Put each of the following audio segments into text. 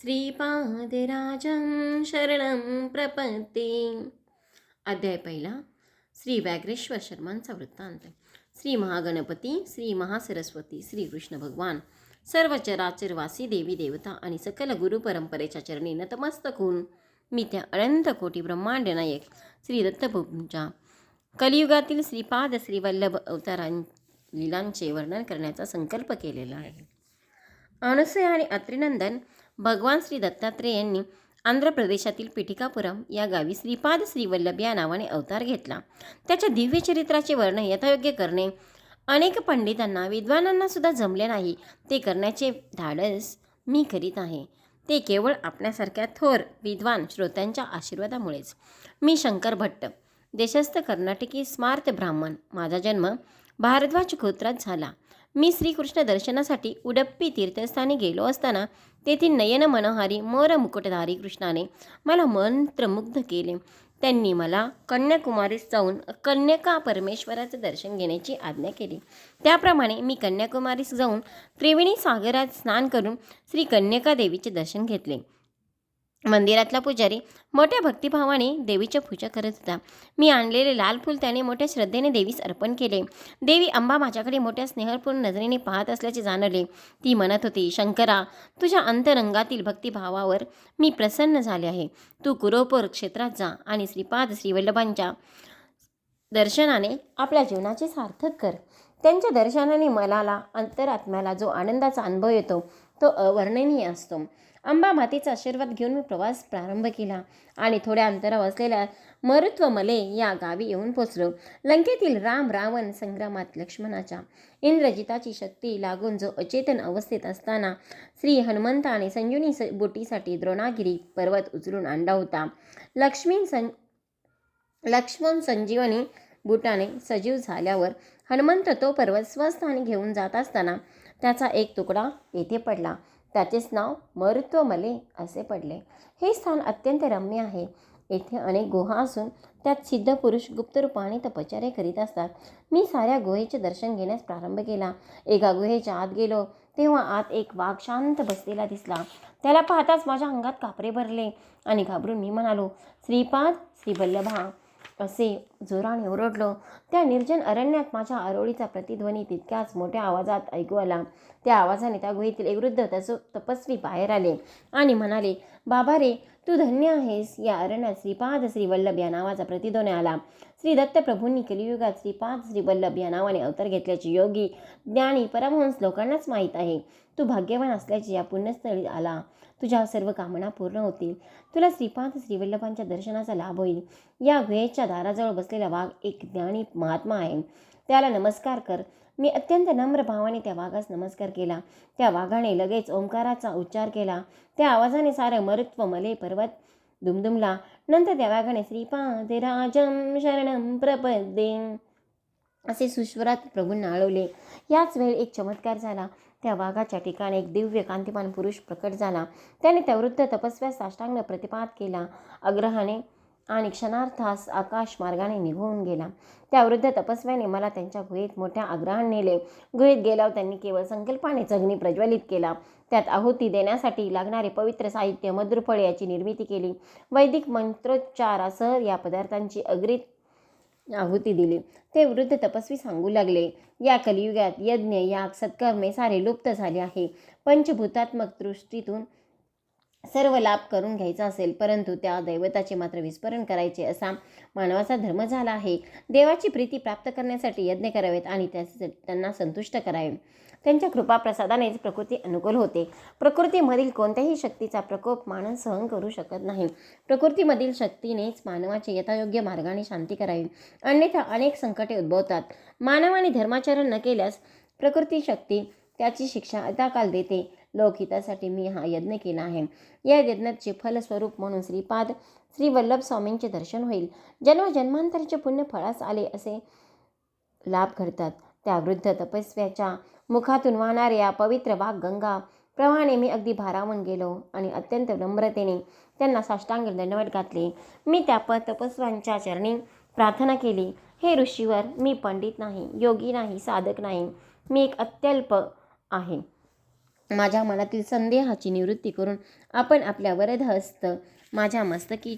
श्रीपादराजं शरणं प्रपत्ते अध्याय पहिला श्री व्याघ्रेश्वर शर्मांचा वृत्तांत. श्री महागणपती श्री महासरस्वती श्री कृष्ण भगवान सर्व चराचरवासी देवी देवता आणि सकल गुरु परंपरेच्या चरणी नतमस्तक होऊन मी त्या अनंत कोटी ब्रह्मांड नायक श्री दत्तप्रभूंच्या कलियुगातील श्रीपाद श्रीवल्लभ अवतारां लीलांचे वर्णन करण्याचा संकल्प केलेला आहे. अनुसय आणि अत्रिनंदन भगवान श्री दत्तात्रय यांनी आंध्र प्रदेशातील पिठिकापुरम या गावी श्रीपाद श्रीवल्लभ या नावाने अवतार घेतला. त्याच्या दिव्य चरित्राचे वर्णन यथायोग्य करणे अनेक पंडितांना विद्वानांना सुद्धा जमले नाही. ते करण्याचे धाडस मी करीत आहे. ते केवळ आपल्यासारख्या थोर विद्वान श्रोत्यांच्या आशीर्वादामुळेच. मी शंकर भट्ट देशस्थ कर्नाटकी स्मार्त ब्राह्मण. माझा जन्म भारद्वाज गोत्रात झाला. मी श्रीकृष्ण दर्शनासाठी उडप्पी तीर्थस्थानी गेलो असताना तेथील नयन मनोहारी मोर मुकुटधारी कृष्णाने मला मंत्रमुग्ध केले. त्यांनी मला कन्याकुमारीस जाऊन कन्यका परमेश्वराचं दर्शन घेण्याची आज्ञा केली. त्याप्रमाणे मी कन्याकुमारीस जाऊन त्रिवेणी सागरात स्नान करून श्री कन्यका देवीचे दर्शन घेतले. मंदिरातला पुजारी मोठ्या भक्तिभावाने देवीच्या पूजा करत होता. मी आणलेले लाल फूल त्याने मोठ्या श्रद्धेने देवीस अर्पण केले. देवी अंबा माझ्याकडे मोठ्या स्नेहपूर्ण नजरेने पाहत असल्याचे जाणवले. ती म्हणत होती शंकरा तुझ्या अंतरंगातील भक्तिभावावर मी प्रसन्न झाले आहे. तू कुरोपूर क्षेत्रात जा आणि श्रीपाद श्रीवल्लभांच्या दर्शनाने आपल्या जीवनाचे सार्थक कर. त्यांच्या दर्शनाने मनाला अंतरात्म्याला जो आनंदाचा अनुभव येतो तो अवर्णनीय असतो. अंबा मातेचा आशीर्वाद घेऊन मी प्रवास प्रारंभ केला आणि थोड्या अंतरावर असलेल्या मरुत्वमले या गावी येऊन पोचलो. लंकेतील राम रावण संग्रामात लक्ष्मणाच्या इंद्रजिताची शक्ती लागून जो अचेतन अवस्थेत असताना श्री हनुमंत आणि संजुनी स बोटीसाठी द्रोणागिरी पर्वत उचलून आणला होता. लक्ष्मी सं लक्ष्मण संजीवनी बुटाने सजीव झाल्यावर हनुमंत तो पर्वत स्वस्थानी घेऊन जात असताना त्याचा एक तुकडा येथे पडला. त्याचेच नाव मरुत्वमले असे पडले. हे स्थान अत्यंत रम्य आहे. येथे अनेक गुहा असून त्यात सिद्ध पुरुष गुप्तरूपाने तपश्चर्या करीत असतात. मी साऱ्या गुहेचे दर्शन घेण्यास प्रारंभ केला. एका गुहेच्या आत गेलो. तेव्हा आत एक वाघ शांत बसलेला दिसला. त्याला पाहताच माझ्या अंगात कापरे भरले आणि घाबरून मी म्हणालो श्रीपाद श्री वल्लभा असे जोराने ओरडलो. त्या निर्जन अरण्यात माझ्या आरोळीचा प्रतिध्वनी तितक्याच मोठ्या आवाजात ऐकू आला. त्या आवाजाने त्या गुहेतील एक वृद्ध तसो तपस्वी बाहेर आले आणि म्हणाले बाबा रे तू धन्य आहेस. या अरण्यात श्रीपाद श्रीवल्लभ या नावाचा प्रतिध्वनी आला. श्री दत्तप्रभूंनी कलियुगात श्रीपाद श्रीवल्लभ या नावाने अवतार घेतल्याची योगी ज्ञानी परमहंस लोकांनाच माहीत आहे. तू भाग्यवान असल्याचे या पुण्यस्थळी आला. तुझ्या सर्व कामना पूर्ण होतील. तुला श्रीपाद श्रीवल्लभांच्या दर्शनाचा लाभ होईल. या गुहेच्या दाराजवळ बसलेला वाघ एक ज्ञानी महात्मा आहे. त्याला नमस्कार कर. मी अत्यंत नम्र भावाने त्या वाघास नमस्कार केला. त्या वाघाने लगेच ओंकाराचा उच्चार केला. त्या आवाजाने सारं मरुत्व मले पर्वत दुमदुमला. नंतर त्या वाघाने श्रीपाद राजम शरणम प्रपदे. असे सुश्वरात प्रभूंना आळवले. याच वेळी एक चमत्कार झाला. त्या वाघाच्या ठिकाणी एक दिव्य कांतिमान पुरुष प्रकट झाला. त्याने त्या वृद्ध तपस्व्या साष्टांग प्रतिपाद केला. अग्रहाने आणि क्षणार्थास आकाश मार्गाने निघून गेला. त्या वृद्ध तपस्व्याने मला त्यांच्या गुहेत मोठ्या आग्रहाने नेले. गुहेत गेल्यावर त्यांनी केवळ संकल्पानेच अग्नी प्रज्वलित केला. त्यात आहुती देण्यासाठी लागणारे पवित्र साहित्य मधुरफळ याची निर्मिती केली. वैदिक मंत्रोच्चारासह या पदार्थांची अग्रित आहुती दिली. ते वृद्ध तपस्वी सांगू लागले या कलियुगात यज्ञ याग सत्कर्मे सारे लुप्त झाले आहे. पंचभूतात्मक दृष्टीतून सर्व लाभ करून घ्यायचा असेल परंतु त्या दैवताचे मात्र विस्मरण करायचे असा मानवाचा धर्म झाला आहे. देवाची प्रीती प्राप्त करण्यासाठी यज्ञ करावेत आणि त्या त्यांना संतुष्ट करावे. त्यांच्या कृपाप्रसादानेच प्रकृती अनुकूल होते. प्रकृतीमधील कोणत्याही शक्तीचा प्रकोप मानव सहन करू शकत नाही. प्रकृतीमधील शक्तीनेच मानवाचे यथायोग्य मार्गाने शांती करावी. अन्यथा अनेक संकटे उद्भवतात. मानवाने धर्माचरण न केल्यास प्रकृती शक्ती त्याची शिक्षा अताकाल देते. लोकहितासाठी मी हा यज्ञ केला आहे. या यज्ञाचे फलस्वरूप म्हणून श्रीपाद श्री वल्लभ स्वामींचे दर्शन होईल. जन्म जन्मांतरचे पुण्य फळास आले असे लाभ घडतात. त्या वृद्ध तपस्व्याच्या मुखातून वाहणाऱ्या पवित्र वाघ गंगा प्रमाणे मी अगदी भारावून गेलो आणि अत्यंत नम्रतेने त्यांना साष्टांग दंडवट घातले. मी त्या प तपस्व्यांच्या चरणी प्रार्थना केली हे ऋषीवर मी पंडित नाही योगी नाही साधक नाही. मी एक अत्यल्प आहे. माझ्या मनातील संदेहाची निवृत्ती करून आपण आपल्या वरदहस्त माझ्या मस्तकी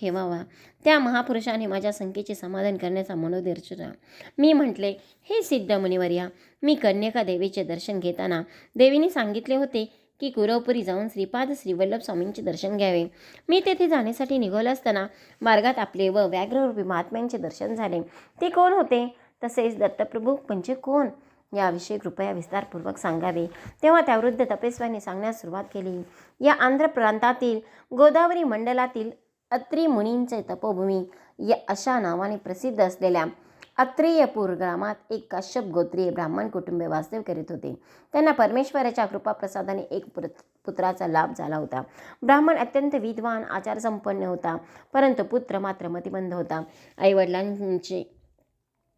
ठेवावा. त्या महापुरुषाने माझ्या संख्येचे समाधान करण्याचा मनोदर्शना मी म्हटले हे सिद्ध मुनिवर्या मी कन्यका देवीचे दर्शन घेताना देवीने सांगितले होते की कुरवपुरी जाऊन श्रीपाद श्रीवल्लभ स्वामींचे दर्शन घ्यावे. मी तेथे जाण्यासाठी निघालो असताना मार्गात आपले व व्याघ्ररूपी महात्म्यांचे दर्शन झाले. ते कोण होते? तसेच दत्तप्रभू म्हणजे कोण? याविषयी कृपया विस्तारपूर्वक सांगावे. तेव्हा त्या वृद्ध तपेस्वाने सांगण्यास सुरुवात केली. या आंध्र प्रांतातील गोदावरी मंडलातील अत्री मुनींचे तपोभूमी या अशा नावाने प्रसिद्ध असलेल्या अत्रेयपूर ग्रामात एक काश्यप गोत्रीय ब्राह्मण कुटुंबे वास्तव्य करीत होते. त्यांना परमेश्वराच्या कृपाप्रसादाने एक पुत्राचा लाभ झाला होता. ब्राह्मण अत्यंत विद्वान आचारसंपन्न होता परंतु पुत्र मात्र मतिबंध होता. आईवडिलांचे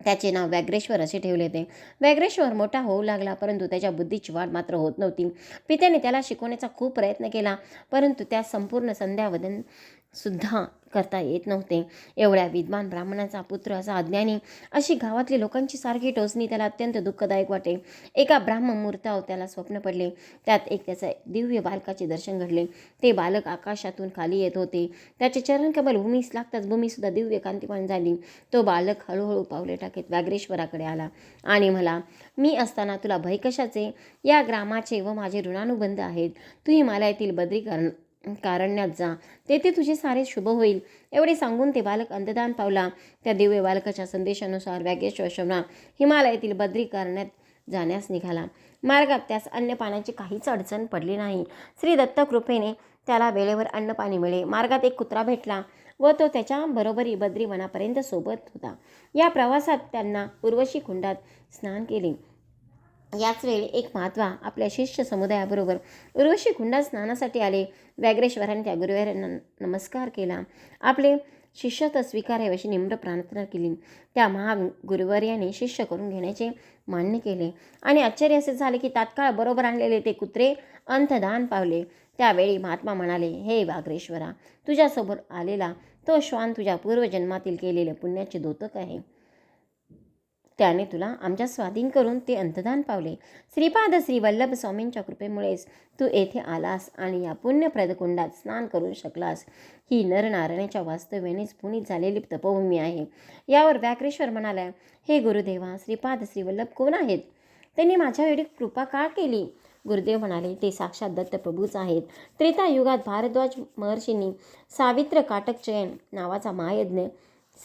त्याचे नाव व्याघ्रेश्वर असे ठेवले होते. व्याघ्रेश्वर मोठा होऊ लागला परंतु त्याच्या बुद्धीची वाढ मात्र होत नव्हती. पित्याने त्याला शिकवण्याचा खूप प्रयत्न केला परंतु त्या संपूर्ण संध्यावदन सुद्धा करता येत नव्हते. एवढ्या विद्वान ब्राह्मणाचा पुत्र असा अज्ञानी अशी गावातली लोकांची सारखी टोचणी त्याला अत्यंत दुःखदायक वाटे. एका ब्राह्मण मूर्तावर त्याला स्वप्न पडले. त्यात एक त्याचे दिव्य बालकाचे दर्शन घडले. ते बालक आकाशातून खाली येत होते. त्याचे चरणकमल भूमीस लागताच भूमीसुद्धा दिव्य कांतिमान झाली. तो बालक हळूहळू पावले टाकीत व्याघ्रेश्वराकडे आला. आणि मला मी असताना तुला भय कशाचे? या ग्रामाचे व माझे ऋणानुबंध आहेत. तूही मला येथील बद्रीकरण कारण्यात जा. तेथे तुझे सारे शुभ होईल. एवढे सांगून ते बालक अंतदान पावला. त्या दिव्य बालकाच्या संदेशानुसार व्यागेश्वर शवना हिमालयातील बद्री करण्यात जाण्यास निघाला. मार्गात त्यास अन्न पाण्याची काहीच अडचण पडली नाही. श्री दत्त कृपेने त्याला वेळेवर अन्न पाणी मिळे. मार्गात एक कुत्रा भेटला व तो त्याच्या बरोबरी बद्रीवनापर्यंत सोबत होता. या प्रवासात त्यांना उर्वशी कुंडात स्नान केले. याच वेळी एक महात्मा आपल्या शिष्य समुदायाबरोबर उर्वशी कुंडा स्नानासाठी आले. व्याघ्रेश्वराने त्या गुरुवारांना नमस्कार केला. आपले शिष्यता स्वीकारावे अशी निम्र प्रार्थना केली. त्या महागुरुवर्याने शिष्य करून घेण्याचे मान्य केले. आणि आश्चर्य असे झाले की तात्काळ बरोबर आणलेले ते कुत्रे अंतदान पावले. त्यावेळी महात्मा म्हणाले हे वाघ्रेश्वरा तुझ्यासमोर आलेला तो श्वान तुझ्या पूर्वजन्मातील केलेले पुण्याचे दोतक आहे. त्याने तुला आमच्या स्वाधीन करून ते अंतदान पावले. श्रीपाद श्री वल्लभ स्वामींच्या कृपेमुळेच तू येथे आलास आणि या पुण्यप्रद कुंडात स्नान करू शकलास. ही नरनारायणाच्या वास्तव्यानेच पुनीत झालेली तपोभूमी आहे. यावर व्याघ्रेश्वर म्हणाला हे गुरुदेवा श्रीपाद श्रीवल्लभ कोण आहेत? त्यांनी माझ्या कृपा का केली? गुरुदेव म्हणाले ते साक्षात दत्तप्रभूच आहेत. त्रेतायुगात भारद्वाज महर्षींनी सावित्र काटक चयन नावाचा महायज्ञ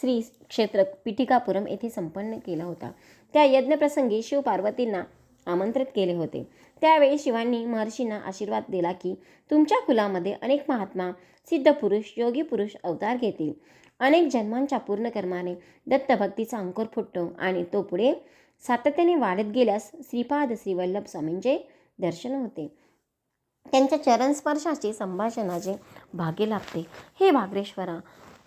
श्री क्षेत्र पिठिकापुरम येथे संपन्न केला होता. त्या यज्ञप्रसंगी शिव पार्वतींना आमंत्रित केले होते. त्यावेळी शिवांनी महर्षींना आशीर्वाद दिला की तुमच्या कुलामध्ये अनेक महात्मा सिद्ध पुरुष योगी पुरुष अवतार घेतील. अनेक जन्मांच्या पूर्ण कर्माने दत्तभक्तीचा अंकुर फुटतो आणि तो पुढे सातत्याने वाढत गेल्यास श्रीपाद श्रीवल्लभ स्वामींचे दर्शन होते. त्यांच्या चरणस्पर्शाचे संभाषणाचे भाग्य लाभते. हे भाग्रेश्वरा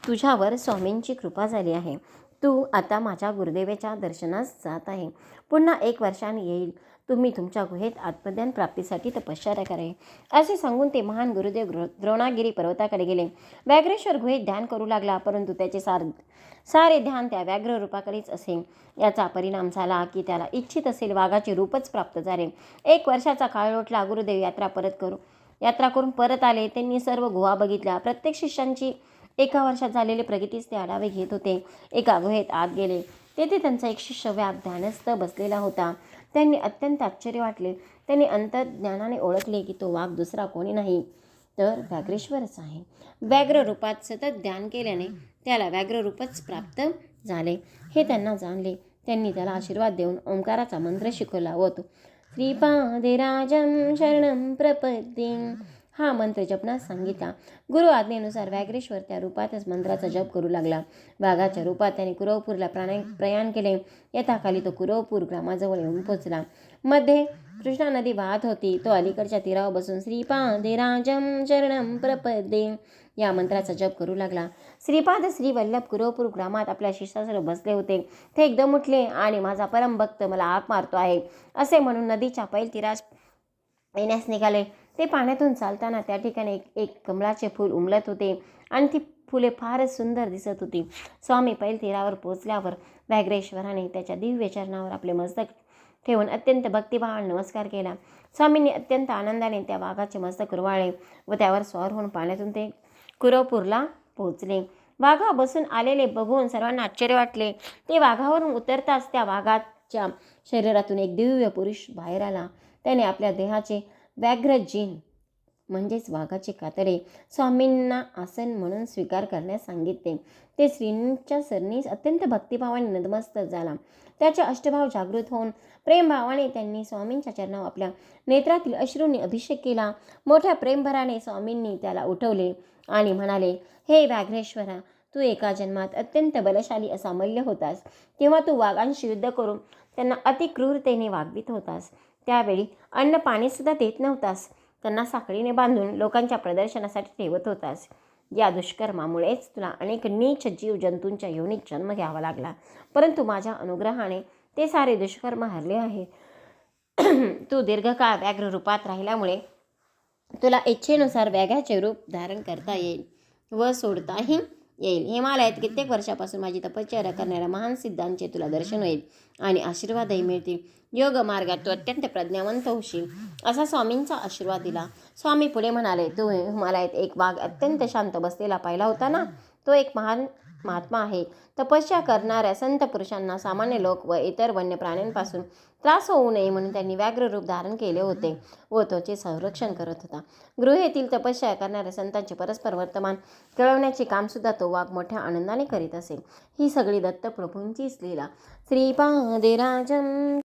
तुझ्यावर स्वामींची कृपा झाली आहे. तू आता माझ्या गुरुदेवेच्या दर्शनास जात आहे. पुन्हा एक वर्षाने येईल. तुम्ही तुमच्या गुहेत आत्मज्ञान प्राप्तीसाठी तपश्चर्या करे. असे सांगून ते महान गुरुदेव द्रो द्रोणागिरी पर्वताकडे गेले. व्याघ्रेश्वर गुहेत ध्यान करू लागला परंतु त्याचे सार सारे ध्यान त्या व्याघ्र रूपाकडेच असे. याचा परिणाम झाला की त्याला इच्छित असेल वाघाचे रूपच प्राप्त झाले. एक वर्षाचा काळ लोटला गुरुदेव यात्रा परत करू यात्रा करून परत आले. त्यांनी सर्व गुहा बघितल्या. प्रत्येक शिष्यांची एका वर्षात झालेले प्रगतीच ते आढावे घेत होते. एका गुहेत आत गेले. तेथे त्यांचा एक शिष्य व्याप ध्यानस्थ बसलेला होता. त्यांनी अत्यंत आश्चर्य वाटले. त्यांनी अंतर्ज्ञानाने ओळखले की तो वाघ दुसरा कोणी नाही. तर व्याघ्रेश्वरच आहे व्याघ्र रूपात सतत ध्यान केल्याने त्याला व्याघ्र रूपच प्राप्त झाले. हे त्यांना जाणले. त्यांनी त्याला आशीर्वाद देऊन ओंकाराचा मंत्र शिकवला होतो. तो श्रीपादे राजं शरणं प्रपत्ती हा मंत्र जपण्यास सांगितला. गुरु आज्ञेनुसार व्याघ्रेश्वर त्या रूपातच मंत्राचा जप करू लागला. वाघाच्या रूपात त्याने कुरवपूरला प्राणाय प्रयाण केले. यथाखाली तो कुरवपूर ग्रामाजवळ येऊन पोचला. मध्ये कृष्णा नदी वाहत होती. तो अलीकडच्या तीरावर बसून श्रीपादे राजम शरणं प्रपदे या मंत्राचा जप करू लागला. श्रीपाद श्री वल्लभ कुरवपूर ग्रामात आपल्या शिष्यासह बसले होते. ते एकदम उठले आणि माझा परम भक्त मला आग मारतो आहे. असे म्हणून नदीच्या पैल तीरास येण्यास निघाले. ते पाण्यातून चालताना त्या ठिकाणी एक एक कमळाचे फूल उमलत होते आणि ती फुले फारच सुंदर दिसत होती. स्वामी पैल तीरावर पोचल्यावर व्याघ्रेश्वराने त्याच्या दिव्य चरणावर आपले मस्तक ठेवून अत्यंत भक्तिभावान नमस्कार केला. स्वामींनी अत्यंत आनंदाने त्या वाघाचे मस्तक कुरवाळले व त्यावर स्वार होऊन पाण्यातून ते कुरवपूरला पोहोचले. वाघा बसून आलेले बघून सर्वांना आश्चर्य वाटले. ते वाघावरून उतरताच त्या वाघाच्या शरीरातून एक दिव्य पुरुष बाहेर आला. त्याने आपल्या देहाचे व्याघ्र जीन म्हणजेच वाघाचे कातडे. स्वामींना आसन म्हणून स्वीकार करण्यास सांगितले. ते श्रींच्या सरणीस अत्यंत भक्तिभावाने नतमस्तक झाला. त्याचे अष्टभाव जागृत होऊन प्रेमभावाने त्यांनी स्वामींच्या चरणावर आपल्या नेत्रातील अश्रूंनी अभिषेक केला. मोठ्या प्रेमभराने स्वामींनी त्याला उठवले आणि म्हणाले हे व्याघ्रेश्वरा तू एका जन्मात अत्यंत बलशाली असा मल्ल होतास. तेव्हा तू वाघांशी युद्ध करून त्यांना अतिक्रूरतेने वागवित होतास. त्यावेळी अन्न पाणीसुद्धा देत नव्हतास. त्यांना साखळीने बांधून लोकांच्या प्रदर्शनासाठी ठेवत होतास. या दुष्कर्मामुळेच तुला अनेक नीच जीव जंतूंच्या योनीत जन्म घ्यावा लागला. परंतु माझ्या अनुग्रहाने ते सारे दुष्कर्म हरले आहे. तू दीर्घकाळ व्याघ्र रूपात राहिल्यामुळे तुला इच्छेनुसार व्याघ्याचे रूप धारण करता येईल व सोडताही येईल. हिमालयात कित्येक वर्षापासून माझी तपश्चर्या करणाऱ्या महान सिद्धांचे तुला दर्शन होईल आणि आशीर्वादही मिळतील. योग मार्गात तू अत्यंत प्रज्ञावंत होशील. असा स्वामींचा आशीर्वाद दिला. स्वामी पुढे म्हणाले तू हिमालयात एक वाघ अत्यंत शांत बसलेला पाहिला होता ना? तो एक महान महात्मा आहे. तपस्या करणाऱ्या संत पुरुषांना सामान्य लोक व इतर वन्य प्राण्यांपासून त्रास होऊ नये म्हणून त्यांनी व्याघ्र रूप धारण केले होते व त्वचे संरक्षण करत होता. गृहेतील तपस्या करणाऱ्या संतांचे परस्पर वर्तमान कळवण्याचे कामसुद्धा तो वाघ मोठ्या आनंदाने करीत असे. ही सगळी दत्तप्रभूंचीच लीला. श्रीपादेराजम